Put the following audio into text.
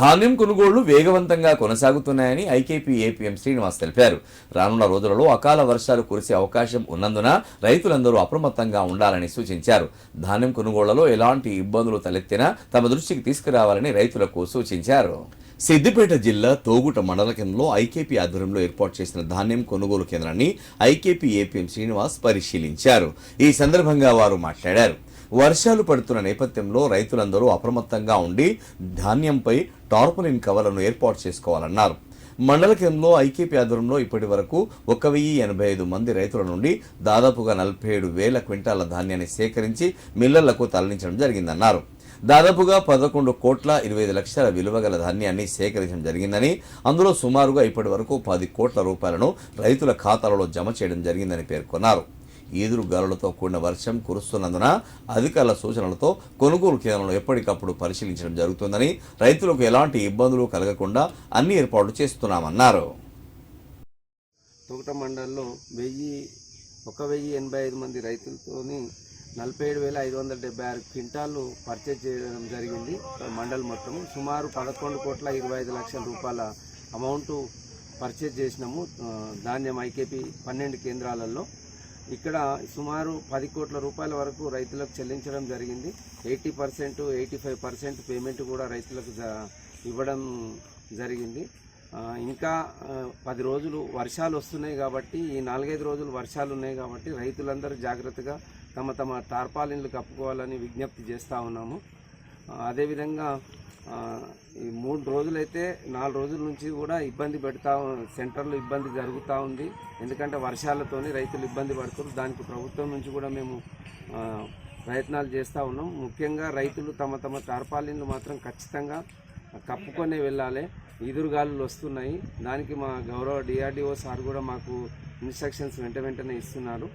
ధాన్యం కొనుగోళ్ళు వేగవంతంగా కొనసాగుతున్నాయని ఐకేపీ ఏపీఎం శ్రీనివాస్ తెలిపారు. రానున్న రోజులలో అకాల వర్షాలు కురిసే అవకాశం ఉన్నందున రైతులందరూ అప్రమత్తంగా ఉండాలని సూచించారు. ధాన్యం కొనుగోళ్ళలో ఎలాంటి ఇబ్బందులు తలెత్తినా తమ దృష్టికి తీసుకురావాలని రైతులకు సూచించారు. సిద్దిపేట జిల్లా తోగుట మండల కేంద్రంలో ఐకేపీ ఆధ్వర్యంలో ఏర్పాటు చేసిన ధాన్యం కొనుగోలు కేంద్రాన్ని ఐకేపీ ఏపీఎం శ్రీనివాస్ పరిశీలించారు. ఈ సందర్భంగా వారు మాట్లాడారు. వర్షాలు పడుతున్న నేపథ్యంలో రైతులందరూ అప్రమత్తంగా ఉండి ధాన్యంపై టార్పలిన్ కవర్లను ఏర్పాటు చేసుకోవాలన్నారు. మండల కేంద్రంలో ఐకేపీ ఆధ్వర్యంలో ఇప్పటి వరకు ఒక వెయ్యి ఎనభై ఐదు మంది రైతుల నుండి దాదాపుగా నలభై ఏడు వేల క్వింటాల ధాన్యాన్ని సేకరించి మిల్లర్లకు తరలించడం జరిగిందన్నారు. దాదాపుగా పదకొండు కోట్ల ఇరవై ఐదు లక్షల విలువ గల ధాన్యాన్ని సేకరించడం జరిగిందని అందులో సుమారుగా ఇప్పటి వరకు పది కోట్ల రూపాయలను రైతుల ఖాతాలలో జమ చేయడం జరిగిందని పేర్కొన్నారు. ఈదురు గాలులతో కూడిన వర్షం కురుస్తున్నందున అధికారుల సూచనలతో కొనుగోలు కేంద్రంలో ఎప్పటికప్పుడు పరిశీలించడం జరుగుతుందని రైతులకు ఎలాంటి ఇబ్బందులు కలగకుండా అన్ని ఏర్పాట్లు చేస్తున్నామన్నారు. తోట మండలంలో వెయ్యి ఒక వెయ్యి ఎనభై ఐదు మంది రైతులతోని నలభై ఏడు వేల ఐదు వందల డెబ్బై ఆరు క్వింటాలు పర్చేజ్ చేయడం జరిగింది. మండల్ మొత్తం సుమారు పదకొండు కోట్ల ఇరవై ఐదు లక్షల రూపాయల అమౌంట్ పర్చేజ్ చేసినాము. ధాన్యం ఐకేపీ పన్నెండు కేంద్రాలలో ఇక్కడ సుమారు పది కోట్ల రూపాయల వరకు రైతులకు చెల్లించడం జరిగింది. Eighty percent eighty five percent payment కూడా రైతులకు జ- ఇవ్వడం జరిగింది. ఇంకా పది రోజులు వర్షాలు వస్తున్నాయి కాబట్టి ఈ నాలుగైదు రోజులు వర్షాలు ఉన్నాయి కాబట్టి రైతులందరూ జాగ్రత్తగా తమ తమ టార్పాలిన్లు కప్పుకోవాలని విజ్ఞప్తి చేస్తూ ఉన్నాము. అదేవిధంగా ఈ మూడు రోజులైతే నాలుగు రోజుల నుంచి కూడా ఇబ్బంది పెడతా సెంటర్లో ఇబ్బంది జరుగుతూ ఉంది. ఎందుకంటే వర్షాలతోని రైతులు ఇబ్బంది పడుతున్నారు. దానికి ప్రభుత్వం నుంచి కూడా మేము ప్రయత్నాలు చేస్తూ ఉన్నాం. ముఖ్యంగా రైతులు తమ తమ టార్పాలిన్లు మాత్రం ఖచ్చితంగా కప్పుకొనే వెళ్ళాలి. ఈదురుగాలులు వస్తున్నాయి. దానికి మా గౌరవ డిఆర్డిఓ సార్ కూడా మాకు ఇన్స్ట్రక్షన్స్ వెంట వెంటనే ఇస్తున్నారు.